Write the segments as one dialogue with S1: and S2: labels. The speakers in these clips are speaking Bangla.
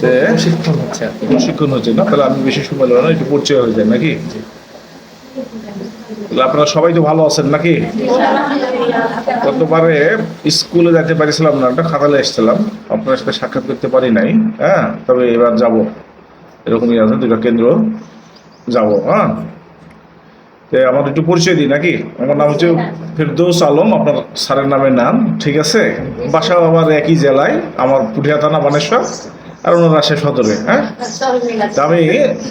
S1: তে
S2: প্রশিক্ষণ হচ্ছে
S1: প্রশিক্ষণ হচ্ছে না? তাহলে আমি বেশি সময় লাগল না একটু পরিচয় হয়ে যায় নাকি? আপনারা সবাই তো ভালো আছেন নাকি? গতবারে স্কুলে যেতে পারিছিলাম না একটা খাতালে এসেছিলাম। আপনার সাথে সাক্ষাৎ করতে পারি নাই হ্যাঁ? তবে এবার যাব। এরকমই আছে দুটা কেন্দ্র। যাব হ্যাঁ? তো আমার একটু পরিচয় দিই নাকি? আমার নাম হচ্ছে ফেরদৌস আলম আপনার স্যারের নামের নাম ঠিক আছে? বাসা আমার একই জেলায় আমার পুঠিয়া থানা বানেশ্বর। আর ওনার রাজশাহী সদরে হ্যাঁ? আমি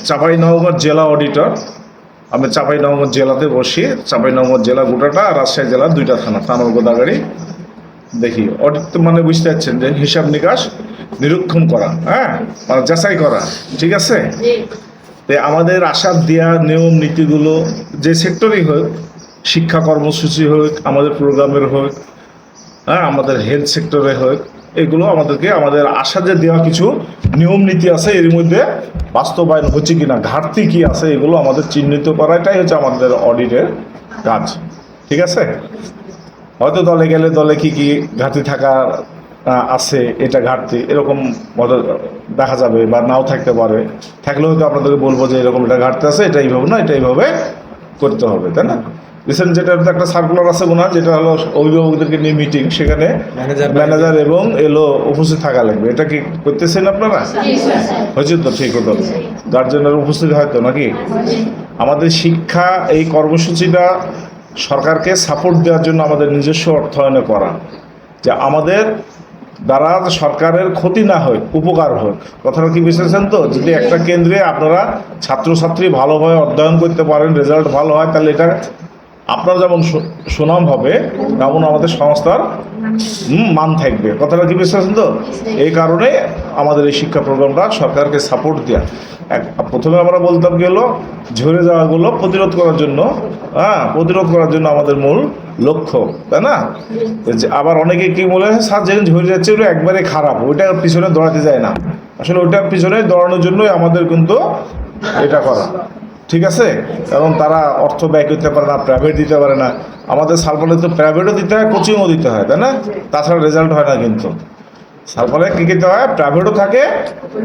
S1: চাপাই নবগঞ্জ জেলা অডিটর আমি চাপাই নবগঞ্জ জেলাতে বসি। চাপাই নবগঞ্জ জেলা গোটাটা আর রাজশাহী জেলার দুইটা থানা থানার গোদাগাড়ি। দেখি অডিট তো মানে বুঝতে পারছেন যে হিসাব নিকাশ নিরীক্ষণ করা হ্যাঁ? মানে যাচাই করা ঠিক আছে? আমাদের আশার দেওয়া নিয়ম নীতিগুলো যে সেক্টরেই হোক শিক্ষা কর্মসূচি হোক আমাদের প্রোগ্রামের হোক হ্যাঁ? আমাদের হেলথ সেক্টরে হোক এগুলো আমাদেরকে, আমাদের আশা যে দেওয়া কিছু নিয়ম নীতি আছে এর মধ্যে বাস্তবায়ন হচ্ছে কিনা, ঘাটতি কি আছে, এগুলো আমাদের চিহ্নিত করাটাই হচ্ছে আমাদের অডিটের কাজ। ঠিক আছে? হয়তো দলে গেলে দলে কি কি ঘাটতি থাকা আছে, এটা ঘাটতি, এরকম দেখা যাবে বা নাও থাকতে পারে। থাকলেও হয়তো আপনাদেরকে বলব যে এরকম এটা ঘাটতি আছে, এটা এইভাবে না এটা এইভাবে করতে হবে, তাই না? রিসেন্ট যেটা একটা সার্কুলার আছে মনে যেটা হলো অভিভাবকদেরকে নিয়ে মিটিং সেখানে
S2: ম্যানেজার
S1: ম্যানেজার এবং এলো উপস্থিত থাকা লাগবে। এটা কি করতেছেন আপনারা? হয়েছে তো ঠিক হতো। গার্জেনের উপস্থিত হয়তো নাকি? আমাদের শিক্ষা এই কর্মসূচিটা সরকারকে সাপোর্ট দেওয়ার জন্য আমাদের নিজস্ব অর্থায়নে করা। যে আমাদের দ্বারা সরকারের ক্ষতি না হয় উপকার হোক কথাটা কি বুঝতেছেন তো? যদি একটা কেন্দ্রে আপনারা ছাত্রছাত্রী ভালোভাবে অধ্যয়ন করতে পারেন রেজাল্ট ভালো হয় তাহলে এটা আপনার যেমন সুনাম হবে তেমন আমাদের সংস্থার মান থাকবে। কথাটা কি বুঝতেছেন তো? এই কারণে আমাদের এই শিক্ষা প্রোগ্রামটা সরকারকে সাপোর্ট দেওয়া এক, প্রথমে আমরা বলতাম হলো, ঝরে যাওয়াগুলো প্রতিরোধ করার জন্য হ্যাঁ প্রতিরোধ করার জন্য আমাদের মূল লক্ষ্য, তাই না? আবার অনেকে কি বলে, স্যার যেখানে ঝরে যাচ্ছে ওটা একবারে খারাপ, ওইটা পিছনে দৌড়াতে যায় না। আসলে ওইটার পিছনে দৌড়ানোর জন্যই আমাদের কিন্তু এটা করা। ঠিক আছে? কারণ তারা অর্থ ব্যয় করতে পারে না প্রাইভেট দিতে পারে না। আমাদের সালফলে তো প্রাইভেটও দিতে হয় কোচিংও দিতে হয় তাই না? তাছাড়া রেজাল্ট হয় না কিন্তু। সালফলে কী করতে হয় প্রাইভেটও থাকে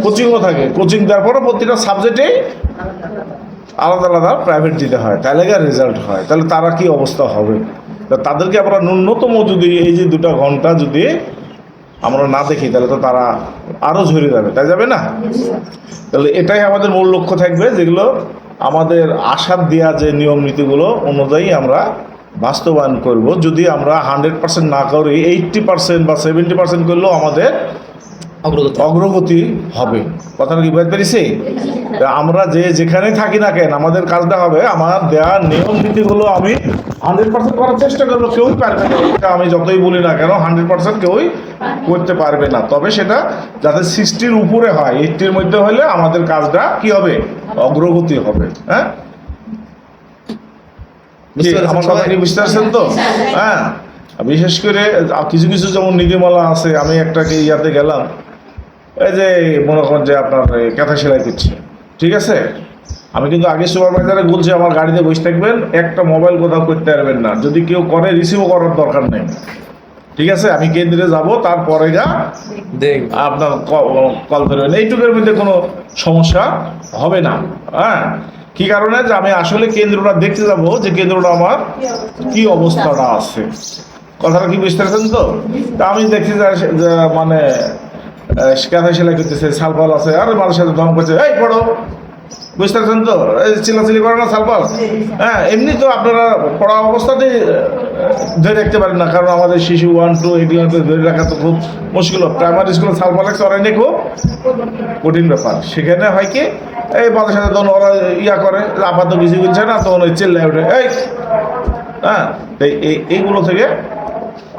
S1: কোচিংও থাকে। কোচিং দেওয়ার পরও প্রতিটা সাবজেক্টেই আলাদা আলাদা প্রাইভেট দিতে হয় তাহলে গিয়ে রেজাল্ট হয়? তাহলে তারা কি অবস্থা হবে? তা তাদেরকে আমরা ন্যূনতম যদি এই যে দুটা ঘণ্টা যদি আমরা না দেখি তাহলে তো তারা আরও ঝরে যাবে তাই যাবে না? তাহলে এটাই আমাদের মূল লক্ষ্য থাকবে যেগুলো আমাদের আশার দেওয়া যে নিয়ম নীতিগুলো অনুযায়ী আমরা বাস্তবায়ন করব। যদি আমরা হান্ড্রেড পার্সেন্ট না করি এইটটি পার্সেন্ট বা সেভেন্টি পার্সেন্ট করলেও আমাদের
S2: অগ্রগতি
S1: হবে। কথাটা কি বুঝতে পেরেছি? আমরা যে যেখানে থাকি না কেন আমাদের কাজটা হবে আমার দেওয়া নিয়ম নীতিগুলো আমি হান্ড্রেড পার্সেন্ট করার চেষ্টা করব কেউই পারবে না। আমি যতই বলি না কেন হান্ড্রেড পার্সেন্ট কেউই করতে পারবে না। তবে সেটা যাতে সিক্সটির উপরে হয় এইটটির মধ্যে হলে আমাদের কাজটা কি হবে? অগ্রগতি হবে হ্যাঁ? আমার কথা
S2: সবাই?
S1: কি বুঝতে পারছেন তো? হ্যাঁ। বিশেষ করে কিছু কিছু যেমন নীতিমালা আছে আমি একটা ইয়াতে গেলাম। এই যে মনে করেন যে আপনার কাঁথা সেলাই করছে। ঠিক আছে? আমি কিন্তু আগে সুপারভাইজারে বলছি আমার গাড়িতে বসে থাকবেন একটা মোবাইল কোথাও করতে পারবেন না। যদি কেউ করে রিসিভও করার দরকার নেই। ঠিক আছে? আমি কেন্দ্রে যাব তারপরে গা
S2: দেখ।
S1: আপনার কল ধরবেন এইটুকের মধ্যে কোনো সমস্যা হবে না। হ্যাঁ? কি কারণে? যে আমি আসলে কেন্দ্রটা দেখতে যাব যে কেন্দ্রটা আমার কি অবস্থাটা আছে। কথাটা কি বুঝতে পারছেন তো? তা আমি দেখছি মানে শিকার সেলাই করতেছে সালপাল আছে আর মানুষের সাথে দম করছে এই পড়ো! বুঝতে পারছেন তো? চিলাচিলি করে না সালপাল হ্যাঁ এমনি তো আপনারা পড়া অবস্থাতেই ধরে রাখতে পারেন না, কারণ আমাদের শিশু ওয়ান টু এগুলো ধরে রাখা তো খুব মুশকিল। প্রাইমারি স্কুলে সালপাল চড়াই নেই খুব কঠিন ব্যাপার। সেখানে হয় কি, এই বাদের সাথে তখন ওরা ইয়া করে আপাতত কিছু কিনছে না, তখন ওই চেল্লায় ওঠে এই! হ্যাঁ তো এই এইগুলো থেকে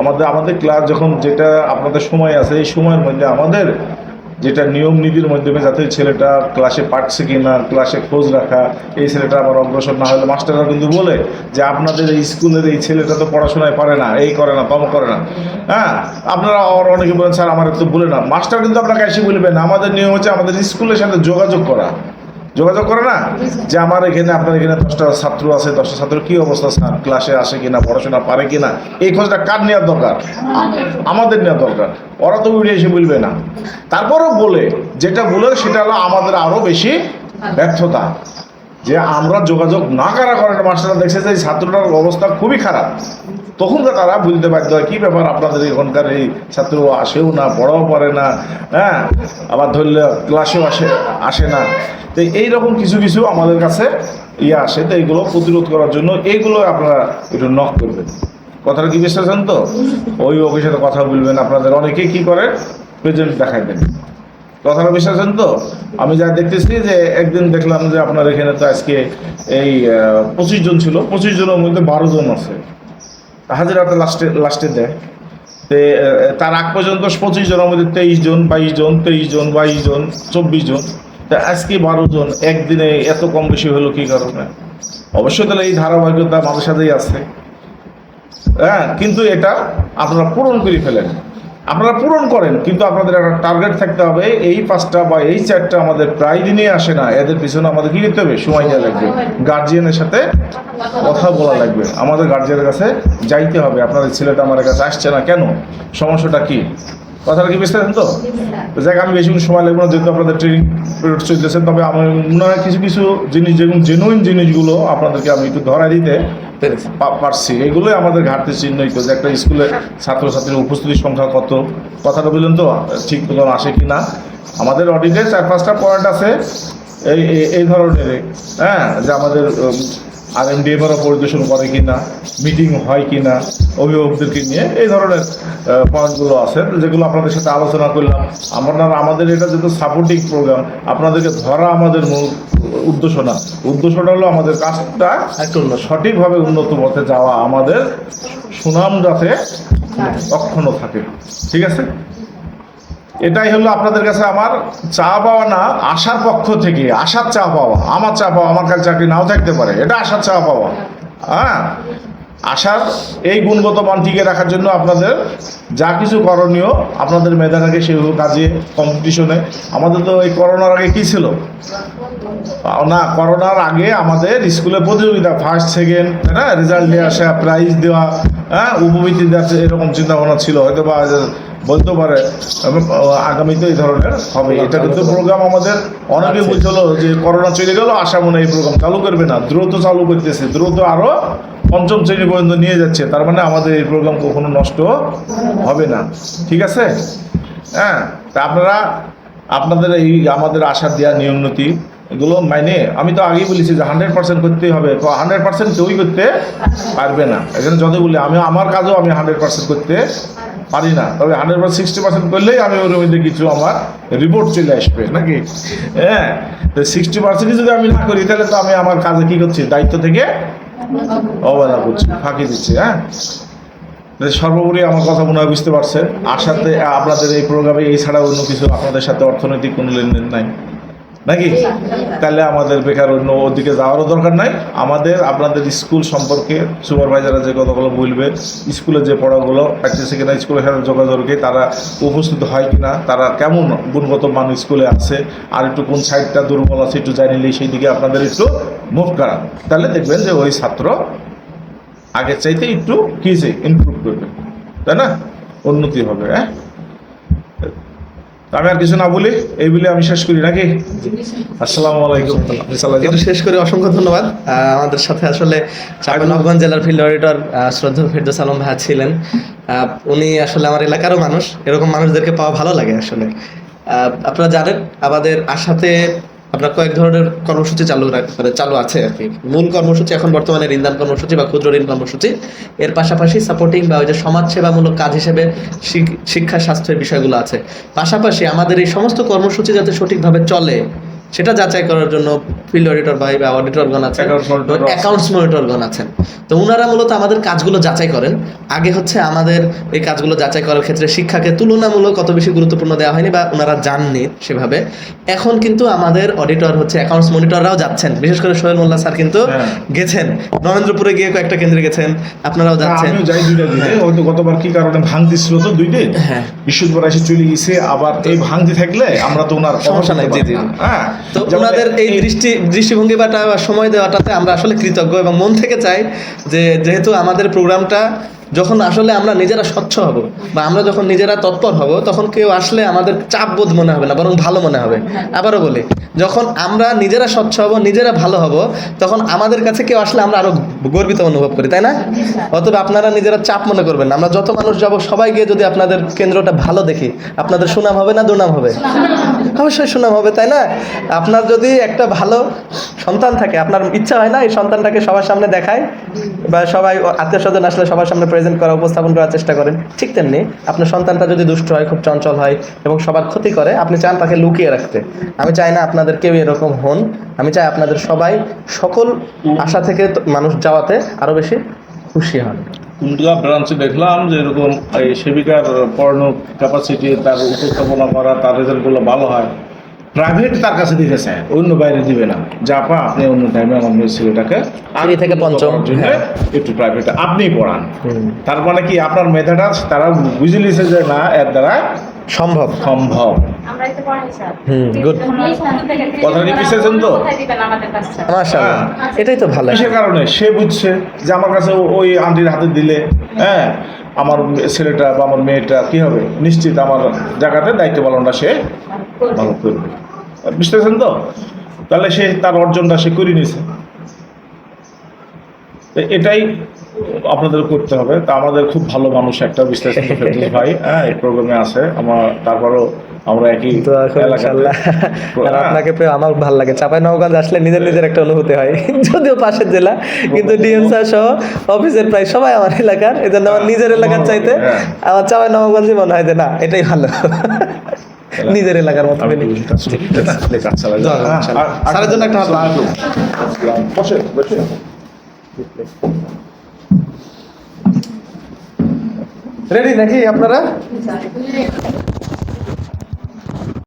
S1: আমাদের আমাদের ক্লাস যখন যেটা আপনাদের সময় আছে, এই সময়ের মধ্যে আমাদের যেটা নিয়ম নীতির মাধ্যমে যাতে ছেলেটা ক্লাসে পারছে কি না ক্লাসে খোঁজ রাখা, এই ছেলেটা আবার অগ্রসর না হলে মাস্টাররা কিন্তু বলে যে আপনাদের এই স্কুলের এই ছেলেটা তো পড়াশোনায় পারে না, এই করে না, তম করে না। হ্যাঁ আপনারা আর অনেকে বলেন, স্যার, আমার তো বলে না। মাস্টার কিন্তু আপনাকে এসে বলবেন, আমাদের নিয়ম হচ্ছে আমাদের স্কুলের সাথে যোগাযোগ করা। যোগাযোগ করে না? যে আমার এখানে, আপনার এখানে দশটা ছাত্র আছে, দশটা ছাত্র কি অবস্থা স্যার? ক্লাসে আসে কিনা, পড়াশোনা পারে কিনা? এই খোঁজটা কার নেওয়ার দরকার? আমাদের নেওয়ার দরকার। ওরা তো উড়ে এসে বলবে না। তারপরও বলে, যেটা বলে সেটা হলো আমাদের আরও বেশি ব্যর্থতা। যে আমরা যোগাযোগ না করা করেন মাস্টাররা দেখছে যে ছাত্রটার অবস্থা খুবই খারাপ। তখন তো তারা বুঝতে বাধ্য হয় কী ব্যাপার আপনাদের এখানকার এই ছাত্র আসেও না, পড়াও পারে না হ্যাঁ? আবার ধরলে ক্লাসেও আসে আসে না। তো এইরকম কিছু কিছু আমাদের কাছে ইয়ে আসে, তো এইগুলো প্রতিরোধ করার জন্য এইগুলো আপনারা একটু নক করবেন। কথাটা কি বিশ্বাস তো? ওই সাথে কথা বলবেন, আপনাদের অনেকেই কি করে? প্রেজেন্ট দেখাই কথাটা বিশ্বাস আছেন তো? আমি যা দেখতেছি যে একদিন দেখলাম যে আপনার এখানে তো আজকে এই পঁচিশ জন ছিল। পঁচিশ জনের মধ্যে বারো জন আছে। হাজিরাতে লাস্টে লাস্টে দেয়। তার আগ পর্যন্ত পঁচিশ জনের মধ্যে তেইশ জন, বাইশ জন, তেইশ জন, বাইশ জন, চব্বিশ জন। তা আজকে বারো জন। একদিনে এত কম বেশি হলো কি কারণে? অবশ্যই তাহলে এই ধারাবাহিকতা আমাদের সাথেই আছে। হ্যাঁ কিন্তু এটা আপনারা পূরণ করে ফেলেন। আপনারা পূরণ করেন, কিন্তু আপনাদের একটা টার্গেট থাকতে হবে, এই পাঁচটা বা এই চারটা আমাদের প্রায় দিনই আসে না, এদের পিছনে আমাদের কি করতে হবে? সময় দেওয়া লাগবে। গার্জিয়ানের সাথে কথা বলা লাগবে। আমাদের গার্জিয়ানের কাছে যাইতে হবে। আপনাদের ছেলেটা আমার কাছে আসছে না কেন? সমস্যাটা কি? কথাটা কি বুঝতে তো? যাক আমি বেশি সময় লাগবে না যেহেতু আপনাদের ট্রেনিং পিরিয়ড চলতেছে তবে আমার মনে হয় কিছু কিছু জিনিস যেরকম জেনুইন জিনিসগুলো আপনাদেরকে আমি একটু ধরা দিতে
S2: পারছি।
S1: এগুলোই আমাদের ঘাটতি চিহ্নিত যে একটা স্কুলে ছাত্রছাত্রীর উপস্থিতির সংখ্যা কত? কথাটা বললেন তো ঠিক মতন আসে কি না আমাদের অডিটে চার পাঁচটা পয়েন্ট আছে এই এই- এই ধরনের হ্যাঁ যে আমাদের আর এম ডিএমএরও পরিদর্শন করে কি না মিটিং হয় কি না অভিভাবকদেরকে নিয়ে এই ধরনের পয়েন্টগুলো আছে যেগুলো আপনাদের সাথে আলোচনা করলাম। আমরা আমাদের এটা যেহেতু সাপোর্টিং প্রোগ্রাম আপনাদেরকে ধরা আমাদের মূল উদ্দেশ্য না। উদ্দেশ্যটা হলো আমাদের কাজটা
S2: একটু
S1: সঠিকভাবে উন্নত পথে যাওয়া আমাদের সুনাম যাতে অক্ষুণ্ণ থাকে। ঠিক আছে? এটাই হলো আপনাদের কাছে আমার চা পাওয়া না, আশার পক্ষ থেকে, আশার চা পাওয়া, আমার চা পাওয়া, আমার কাছে চাকরি নাও থাকতে পারে, এটা আশার চা পাওয়া। হ্যাঁ? আশার এই গুণগত মান টিকে রাখার জন্য আপনাদের যা কিছু করণীয় আপনাদের মেধাটাকে সেভাবে কাজে কম্পিটিশনে আমাদের তো এই করোনার আগে কী ছিল? না, করোনার আগে আমাদের স্কুলে প্রতিযোগিতা ফার্স্ট সেকেন্ড হ্যাঁ? রেজাল্ট নিয়ে আসা প্রাইজ দেওয়া হ্যাঁ? উপবৃত্তি দেওয়া, এরকম চিন্তা ভাবনা ছিল। হয়তো বা বলতে পারে আগামীতে এই ধরনের হবে। এটা কিন্তু প্রোগ্রাম আমাদের অনেকে বলছিল যে করোনা চলে গেল আশা মনে এই প্রোগ্রাম চালু করবে না। দ্রুত চালু করতেছে। দ্রুত আরও পঞ্চম শ্রেণি পর্যন্ত নিয়ে যাচ্ছে। তার মানে আমাদের এই প্রোগ্রাম কখনো নষ্ট হবে না। ঠিক আছে? হ্যাঁ তা আপনারা আপনাদের এই আমাদের আশা দেওয়া নিয়ম নীতি এগুলো মাইনে আমি তো আগেই বলেছি যে হান্ড্রেড পার্সেন্ট করতেই হবে। তো হান্ড্রেড পার্সেন্ট কেউই করতে পারবে না। এখানে যতই বলি আমি আমার কাজও আমি হান্ড্রেড পার্সেন্ট করতে পারি না। তবে হান্ড্রেড পার্সেন্ট সিক্সটি পার্সেন্ট করলেই আমি ওর মধ্যে কিছু আমার রিপোর্ট চলে আসবে, নাকি? হ্যাঁ তো সিক্সটি পার্সেন্টই যদি আমি না করি, তাহলে তো আমি আমার কাজে কী করছি? দায়িত্ব থেকে অবহেলা করছি, ফাঁকি দিচ্ছি হ্যাঁ? সর্বোপরি আমার কথা মনে হয় বুঝতে পারছেন। আশাতে আপনাদের এই প্রোগ্রামে এই ছাড়া অন্য কিছু আপনাদের সাথে অর্থনৈতিক কোনো লেনদেন নাই। নাকি? তাহলে আমাদের বেকার অন্য ওদিকে যাওয়ারও দরকার নাই। আমাদের আপনাদের স্কুল সম্পর্কে সুপারভাইজাররা যে কথাগুলো বলবে স্কুলে যে পড়াগুলো প্র্যাকটিসে কিনা স্কুলের সাথে যোগাযোগে তারা উপস্থিত হয় কিনা তারা কেমন গুণগত মান স্কুলে আছে আর একটু কোন সাইডটা দুর্বল আছে একটু জানি নিলে সেই দিকে আপনাদের একটু মুভ করা তাহলে দেখবেন যে ওই ছাত্র আগের চাইতে একটু কি যে ইমপ্রুভ করবে। তাই না? উন্নতি হবে হ্যাঁ? আমি আর কিছু না বলি এই বলে আমি শেষ করি নাকি? আসসালাম আলাইকুম।
S2: একটু শেষ করি অসংখ্য ধন্যবাদ। আমাদের সাথে আসলে চাঁপাইনবাবগঞ্জ জেলার ফিল্ড অডিটর শ্রদ্ধা ফেরদৌস আলম ভাই ছিলেন। উনি আসলে আমার এলাকারও মানুষ এরকম মানুষদেরকে পাওয়া ভালো লাগে আসলে। আপনারা জানেন আমাদের আশাতে আপনার কয়েক ধরনের কর্মসূচি চালু মানে চালু আছে আর কি। মূল কর্মসূচি এখন বর্তমানে ঋণদান কর্মসূচি বা ক্ষুদ্র ঋণ কর্মসূচি। এর পাশাপাশি সাপোর্টিং বা ওই যে সমাজসেবামূলক কাজ হিসেবে শিক- শিক্ষা স্বাস্থ্যের বিষয়গুলো আছে। পাশাপাশি আমাদের এই সমস্ত কর্মসূচি যাতে সঠিকভাবে চলে সেটা যাচাই করার জন্য ফিল্ড অডিটর ভাই বা অডিটরগণ আছেন।
S1: আছে।
S2: অ্যাকাউন্টস মনিটরগণ আছেন। তো ওনারা মূলত আমাদের কাজগুলো যাচাই করেন। আগে হচ্ছে আমাদের এই কাজগুলো যাচাই করার ক্ষেত্রে শিক্ষাকে তুলনামূলক অত বেশি গুরুত্বপূর্ণ দেওয়া হয়নি বা ওনারা জাননি সেভাবে। এখন কিন্তু আমাদের অডিটর হচ্ছে অ্যাকাউন্টস মনিটররাও যাচ্ছেন। বিশেষ করে সোহেল মোল্লা স্যার কিন্তু
S1: হ্যাঁ।
S2: গেছেন। নরেন্দ্রপুরে গিয়ে কয়েকটা কেন্দ্রে গেছেন। আপনারাও যাচ্ছেন।
S1: আমিও যাই দুইটা দিনে। হয়তো গতবার কি কারণে ভাঙতি ছিল তো দুই দিন
S2: হ্যাঁ।
S1: বিশুদ্ধবার এসে চলে গেছে আবার এই ভাঙতি থাকলে আমরা তো ওনার
S2: সমস্যা নাই, জি, জি।
S1: হ্যাঁ।
S2: তো ওনাদের এই দৃষ্টি দৃষ্টিভঙ্গি বা সময় দেওয়াটাতে আমরা আসলে কৃতজ্ঞ এবং মন থেকে চাই যে যেহেতু আমাদের প্রোগ্রামটা যখন আসলে আমরা নিজেরা স্বচ্ছ হব বা আমরা যখন নিজেরা তৎপর হব, তখন কেউ আসলে আমাদের চাপ বোধ মনে হবে না, বরং ভালো মনে হবে। আবারও বলি, যখন আমরা নিজেরা স্বচ্ছ হব, নিজেরা ভালো হব, তখন আমাদের কাছে কেউ আসলে আমরা আরও গর্বিত অনুভব করি, তাই না? অতএব আপনারা নিজেরা চাপ মনে করবেন আমরা যত মানুষ যাব, সবাই গিয়ে যদি আপনাদের কেন্দ্রটা ভালো দেখি, আপনাদের সুনাম হবে না দুনাম হবে? অবশ্যই সুনাম হবে, তাই না? আপনার যদি একটা ভালো সন্তান থাকে, আপনার ইচ্ছা হয় না এই সন্তানটাকে সবার সামনে দেখায়, বা সবাই আত্মীয় স্বজন আসলে সবার সামনে প্রেজেন্ট করা, উপস্থাপন করার চেষ্টা করেন। ঠিক তেমনি আপনার সন্তানটা যদি দুষ্ট হয়, খুব চঞ্চল হয় এবং সবার ক্ষতি করে, আপনি চান তাকে লুকিয়ে রাখতে। আমি চাই না আপনাদের কেউ এরকম হন। আমি চাই আপনাদের সবাই সকল আশা থেকে মানুষ যাওয়াতে আরও বেশি খুশি হন।
S1: ব্রাঞ্চে দেখলাম যে এরকম এই সেবিকার পড়ানোর ক্যাপাসিটি তার উপস্থাপনা করা, তার রেজাল্টগুলো ভালো হয়। প্রাইভেট তার কাছে দিতে চায়। অন্য বাইরে দিবে না। যা আপা আপনি অন্য টাইমে আমার ছেলেটাকে
S2: আগে থেকে পঞ্চম,
S1: জন্য
S2: হ্যাঁ।
S1: একটু প্রাইভেট আপনি পড়ান।
S2: হুম।
S1: তার মানে কি আপনার মেধাটা তারা বুঝে নিয়েছে যে না এর দ্বারা
S2: সম্ভব।
S1: সম্ভব?
S2: মাশাআল্লাহ। এটাই তো ভালো।
S1: কিসের কারণে? সে বুঝছে যে আমার কাছে ওই আন্টির হাতে দিলে। হ্যাঁ। আমার ছেলেটা বা আমার মেয়েটা কি হবে? নিশ্চিত আমার জায়গাতে দায়িত্ব পালনটা সে ভালো করবে। বুঝতেছেন তো? তাহলে সে তার অর্জনটা সে করে তো এটাই আপনাদের করতে হবে। তা আমাদের খুব ভালো মানুষ একটা বিশ্লেষণ ভাই। হ্যাঁ এই প্রোগ্রামে আছে। আমার, তারপরও আমরা একই
S2: তো এখন ইনশাআল্লাহ। আর
S1: হ্যাঁ।
S2: আপনাকে পেয়ে আমার ভালো লাগে। চাপাই নবগঞ্জ আসলে নিজের নিজের একটা অনুভূতি হয়। যদিও পাশের জেলা কিন্তু ডিএম স্যার সহ অফিসের প্রায় সবাই আমার এলাকার। এই জন্য আমার নিজের এলাকার চাইতে
S1: হ্যাঁ।
S2: আমার চাপাই নবগঞ্জই মনে হয় যে না এটাই ভালো। নিজের এলাকার মতো
S1: হ্যাঁ,
S2: স্যারের জন্য একটা হাত
S1: বসে বসে।
S2: রেডি নাকি আপনারা?